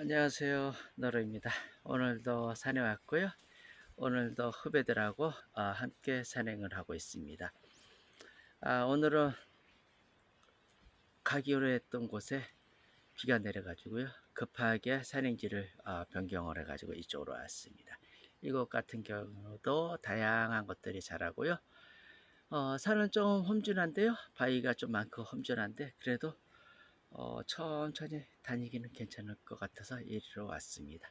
안녕하세요. 너로입니다. 오늘도 산에 왔고요. 오늘도 후배들하고 어, 함께 산행을 하고 있습니다. 아, 오늘은 가기로 했던 곳에 비가 내려 가지고요. 급하게 산행지를 어, 변경을 해 가지고 이쪽으로 왔습니다. 이곳 같은 경우도 다양한 것들이 자라고요. 어, 산은 좀 험준한데요. 바위가 좀 많고 험준한데 그래도 어, 천천히 다니기는 괜찮을 것 같아서 이리로 왔습니다.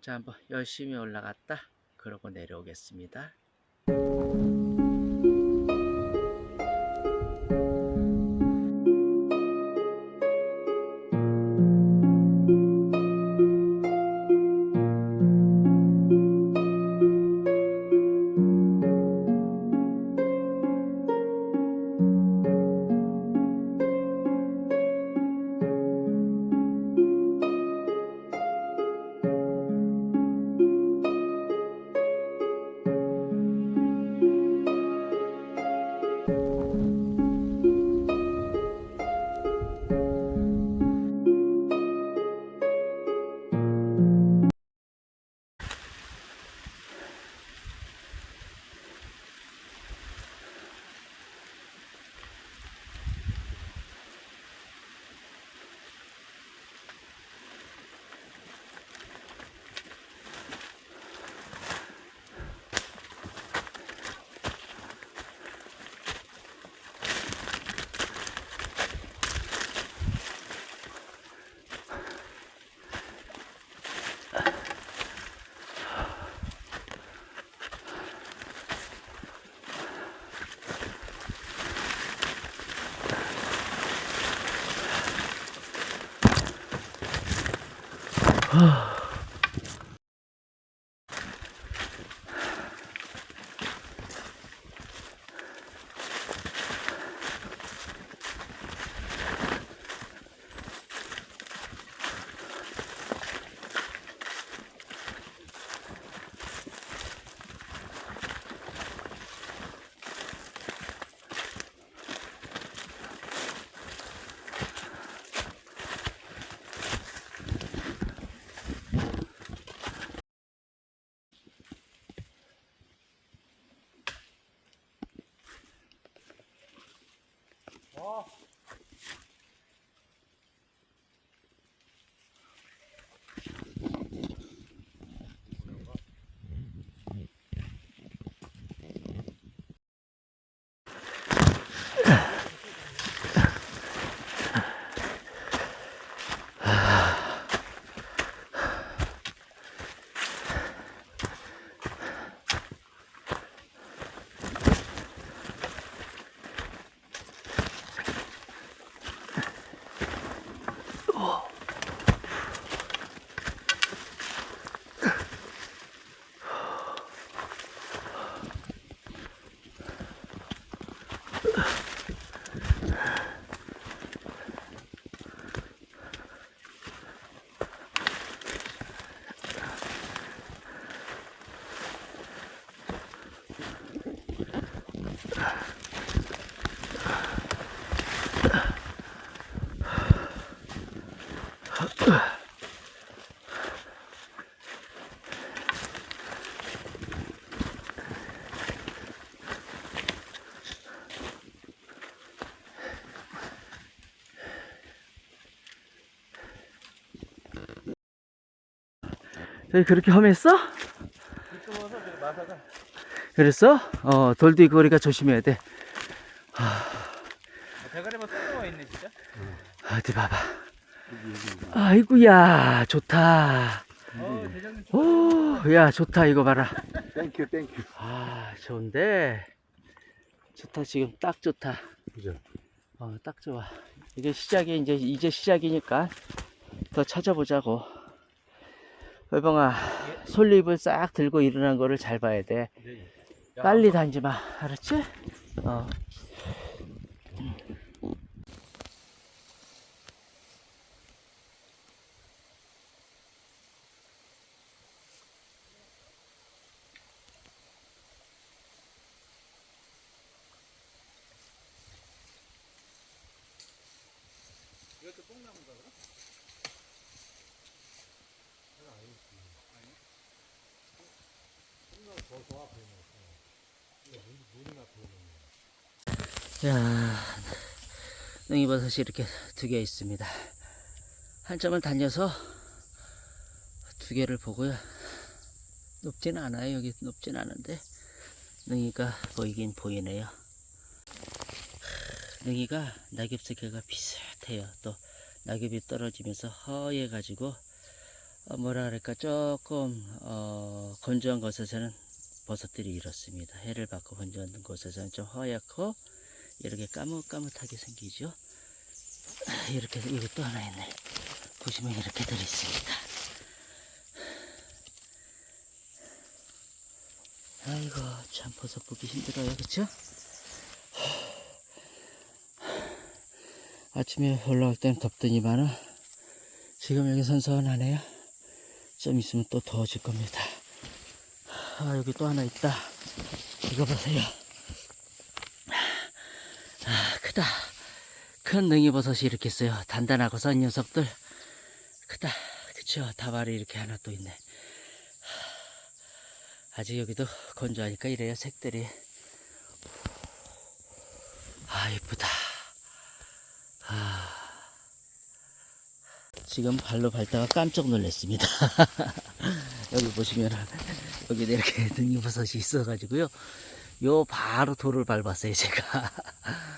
자, 한번 열심히 올라갔다 그러고 내려오겠습니다. 저기 그렇게 험했어? 그랬어? 어, 돌도 있고 그러니까 조심해야 돼. 대가리만 쏟아와 있네 진짜 어디 봐봐. 아이구야, 좋다. 오, 야, 좋다. 이거 봐라. 땡큐 땡큐 아, 좋은데. 좋다. 지금 딱 좋다. 그죠 어, 딱 좋아. 이게 시작이 이제, 이제 시작이니까 더 찾아보자고. 얼벙아, 솔잎을 싹 들고 일어난 거를 잘 봐야 돼. 빨리 다니지 마. 알았지? 어. 이것도 뽕나무인가 그럼? 야, 능이버섯이 이렇게 두 개 있습니다. 한참을 다녀서 두 개를 보고요. 높지는 않아요. 여기 높지는 않은데 능이가 보이긴 보이네요. 능이가 낙엽색깔과 비슷해요. 또 낙엽이 떨어지면서 허해가지고 어, 뭐라 그럴까 조금 어, 건조한 곳에서는 버섯들이 이렇습니다. 해를 받고 건조한 곳에서는 좀 허옇고 이렇게 까뭇까뭇하게 생기죠. 아, 이렇게 또 하나 있네. 보시면 이렇게 들어 있습니다. 아이고 참 버섯 보기 힘들어요, 그렇죠? 아침에 올라올 땐 덥더니만은 지금 여기 선선하네요. 좀 있으면 또 더워질 겁니다. 아 여기 또 하나 있다. 이거 보세요. 아 크다. 큰 능이버섯이 이렇게 있어요. 단단하고서 이 녀석들 크다. 그쵸? 다발이 이렇게 하나 또 있네. 아직 여기도 건조하니까 이래요 색들이. 아 이쁘다. 아. 지금 발로 밟다가 깜짝 놀랐습니다. 여기 보시면 여기 이렇게 등이버섯이 있어가지고요. 요 바로 돌을 밟았어요 제가.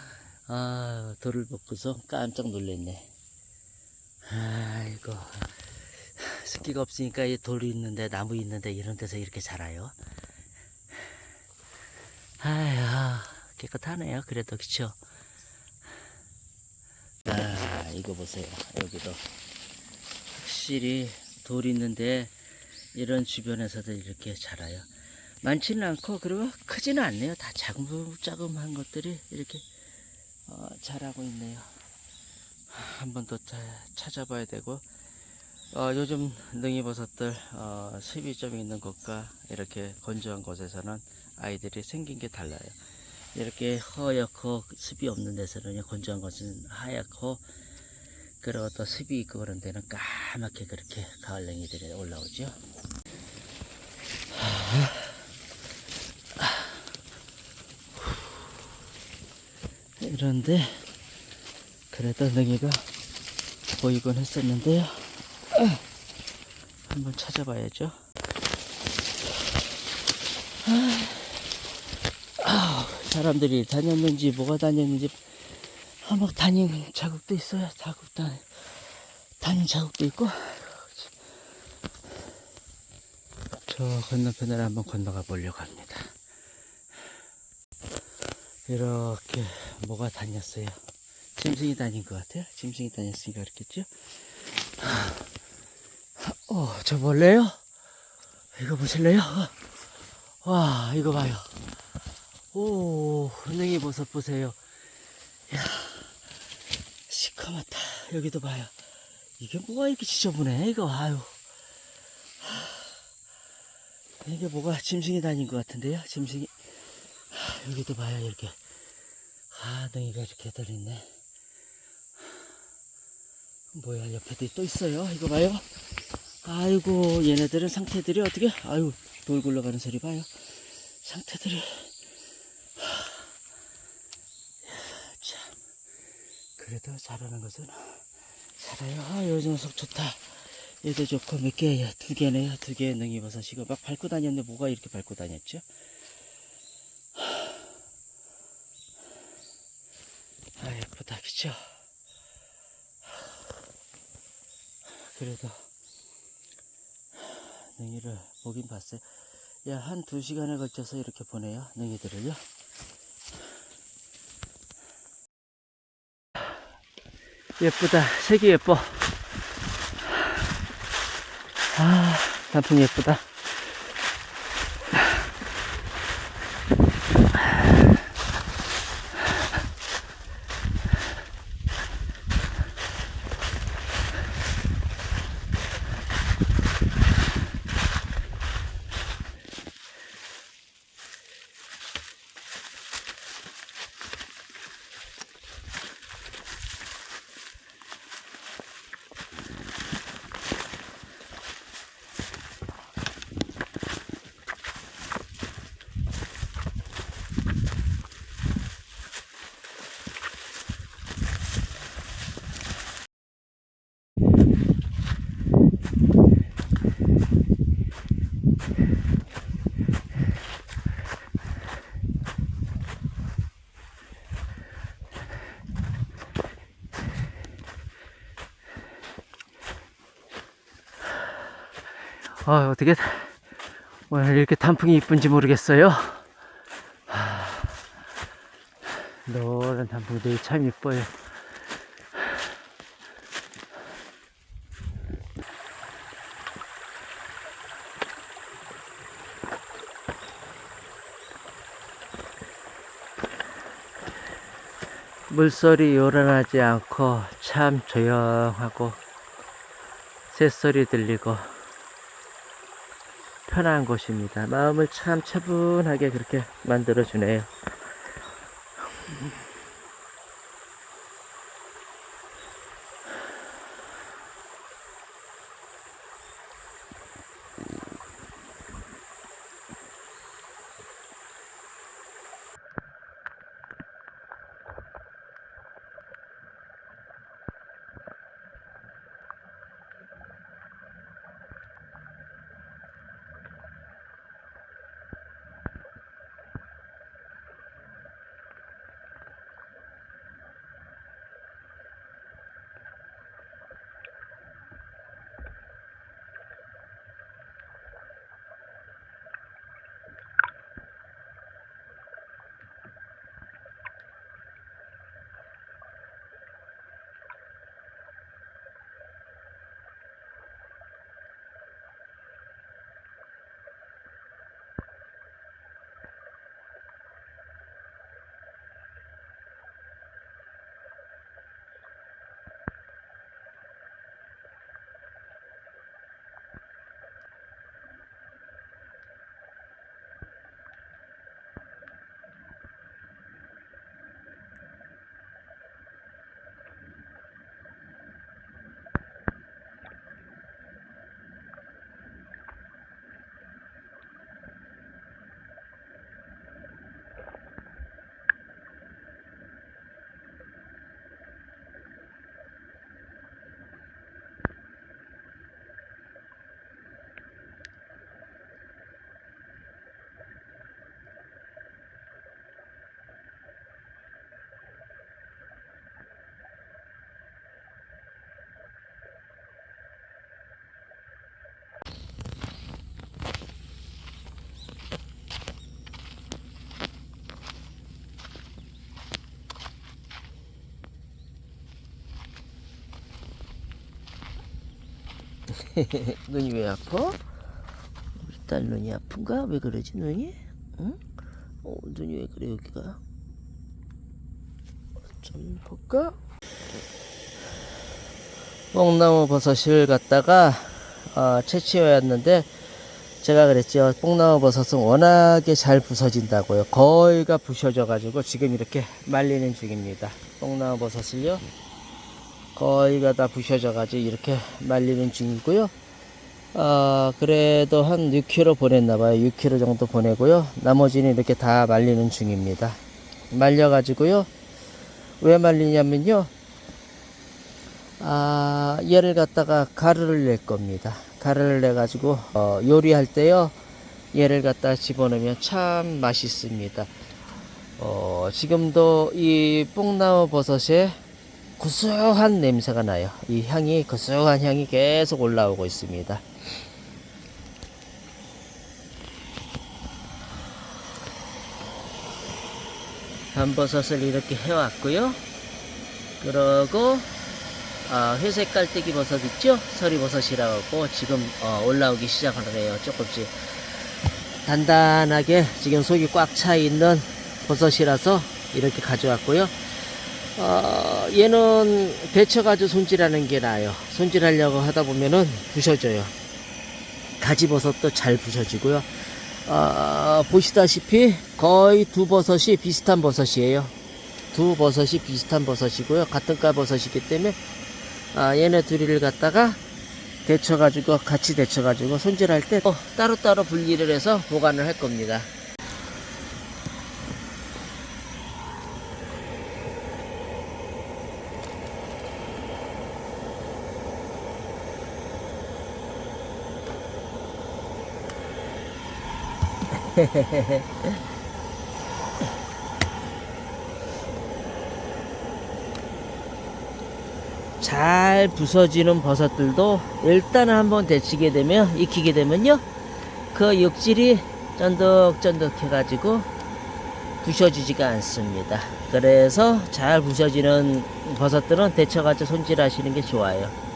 아 돌을 밟고서 깜짝 놀랐네. 아이고 습기가 없으니까 이 돌이 있는데 나무 있는데 이런 데서 이렇게 자라요. 아유 깨끗하네요. 그래도 그쵸? 아 이거 보세요. 여기도 확실히 돌이 있는데 이런 주변에서도 이렇게 자라요. 많지는 않고 그리고 크지는 않네요. 다 자금자금한 것들이 이렇게 어, 자라고 있네요. 한 번 더 찾아봐야 되고 어, 요즘 능이버섯들 어, 좀 있는 곳과 이렇게 건조한 곳에서는 아이들이 생긴 게 달라요. 이렇게 허옇고 습이 없는 데서는 건조한 곳은 하얗고 그리고 또 습이 있고 그런 데는 까맣게 그렇게 가을냉이들이 올라오죠. 이런데 그래도 능이가 보이곤 했었는데요. 한번 찾아봐야죠. 아, 사람들이 다녔는지 뭐가 다녔는지 아, 막 다닌 자국도 있어요. 자국 다 다닌 자국도 있고. 저 건너편을 한번 건너가 보려고 합니다. 이렇게 뭐가 다녔어요. 짐승이 다닌 것 같아요. 짐승이 다녔으니까 그렇겠죠? 어, 저 볼래요? 이거 보실래요? 와, 이거 봐요. 오, 흔행이 버섯 보세요. 야, 시커멓다. 여기도 봐요. 이게 뭐가 이렇게 지저분해, 이거, 아유. 이게 뭐가 짐승이 다닌 것 같은데요? 짐승이. 여기도 봐요, 이렇게. 아, 능이가 이렇게 들있네. 뭐야, 옆에도 또 있어요. 이거 봐요. 아이고, 얘네들은 상태들이 어떻게, 아유, 돌 굴러가는 소리 봐요. 상태들이. 참. 그래도 잘하는 것은 잘해요. 아, 요 녀석 좋다. 얘도 좋고 몇 개예요? 두 개네요. 두 개의 능이버섯이고 막 밟고 다녔는데 뭐가 이렇게 밟고 다녔죠? 그쵸? 그래도 능이를 보긴 봤어요. 야, 한 두 시간에 걸쳐서 이렇게 보내요. 능이들을요. 예쁘다. 색이 예뻐. 아, 단풍 예쁘다. 아, 어떻게 오늘 이렇게 단풍이 이쁜지 모르겠어요. 하, 노란 단풍들이 참 이뻐요. 물소리 요란하지 않고 참 조용하고 새소리 들리고 편한 곳입니다. 마음을 참 차분하게 그렇게 만들어 주네요. 눈이 왜 아파? 우리 딸 눈이 아픈가? 왜 그러지 눈이? 응? 어, 눈이 왜 그래 여기가? 좀 볼까? 뽕나무 버섯을 갖다가 어, 채취해왔는데 제가 그랬죠 뽕나무 버섯은 워낙에 잘 부서진다고요 거의가 부셔져 가지고 지금 이렇게 말리는 중입니다 뽕나무 버섯을요 거의가 다 부셔져 가지고 이렇게 말리는 중이고요. 아 그래도 한 6kg 보냈나 봐요. 6kg 정도 보내고요. 나머지는 이렇게 다 말리는 중입니다. 말려 가지고요. 왜 말리냐면요. 아 얘를 갖다가 가루를 낼 겁니다. 가루를 내 가지고 어, 요리할 때요. 얘를 갖다 집어넣으면 참 맛있습니다. 어, 지금도 이 뽕나무 버섯에 구수한 냄새가 나요 이 향이 구수한 향이 계속 올라오고 있습니다 밤버섯을 이렇게 해왔고요 그러고 아, 회색 깔때기 버섯 있죠? 서리버섯이라고 지금 어, 올라오기 시작하네요. 조금씩 단단하게 지금 속이 꽉 차 있는 버섯이라서 이렇게 가져왔고요. 어, 얘는 데쳐가지고 손질하는 게 나아요. 손질하려고 하다 보면은 부셔져요. 가지버섯도 잘 부셔지고요. 어, 보시다시피 거의 두 버섯이 비슷한 버섯이에요. 두 버섯이 비슷한 버섯이고요. 같은 과 버섯이기 때문에 아, 얘네 둘이를 갖다가 데쳐가지고 같이 데쳐가지고 손질할 때 어, 따로따로 분리를 해서 보관을 할 겁니다. 잘 부서지는 버섯들도 일단은 한번 데치게 되면 익히게 되면요 그 육질이 쫀득쫀득 해가지고 부셔지지가 않습니다. 그래서 잘 부셔지는 버섯들은 데쳐가지고 손질하시는 게 좋아요.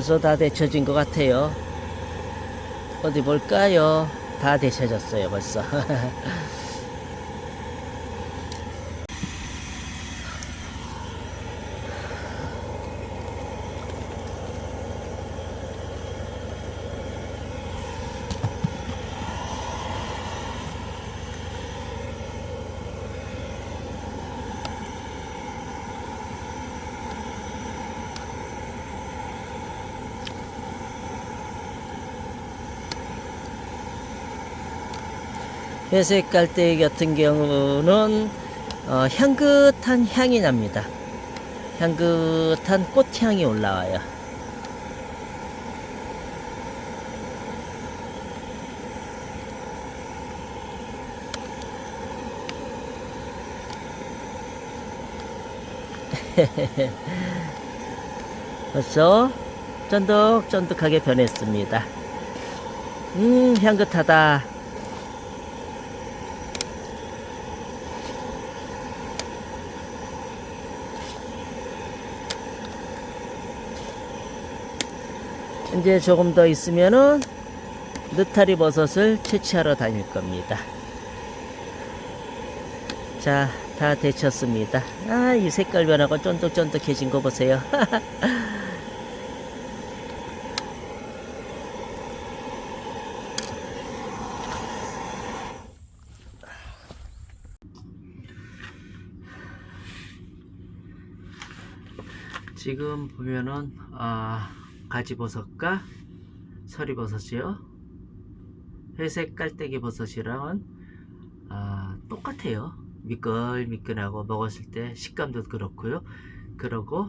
벌써 다 데쳐진 것 같아요. 어디 볼까요? 다 데쳐졌어요, 벌써. 회색 깔대기 같은 경우는 어, 향긋한 향이 납니다. 향긋한 꽃향이 올라와요. 벌써 쫀득쫀득하게 변했습니다. 음, 향긋하다. 이제 조금 더 있으면은 느타리 버섯을 채취하러 다닐 겁니다. 자, 다 데쳤습니다. 아, 이 색깔 변하고 쫀득쫀득해진 거 보세요. 지금 보면은 아, 가지버섯과 서리버섯이요. 회색 깔때기 버섯이랑은 아, 똑같아요. 미끌미끌하고 먹었을 때 식감도 그렇고요. 그러고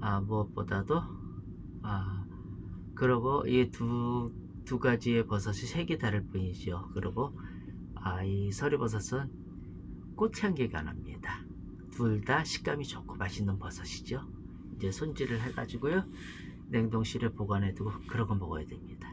아, 무엇보다도 아, 그러고 이두 두 가지의 버섯이 색이 다를 뿐이죠. 그리고 아, 이 서리버섯은 꽃향기가 납니다. 둘 다 식감이 좋고 맛있는 버섯이죠. 이제 손질을 해가지고요. 냉동실에 보관해 두고 그러고 먹어야 됩니다.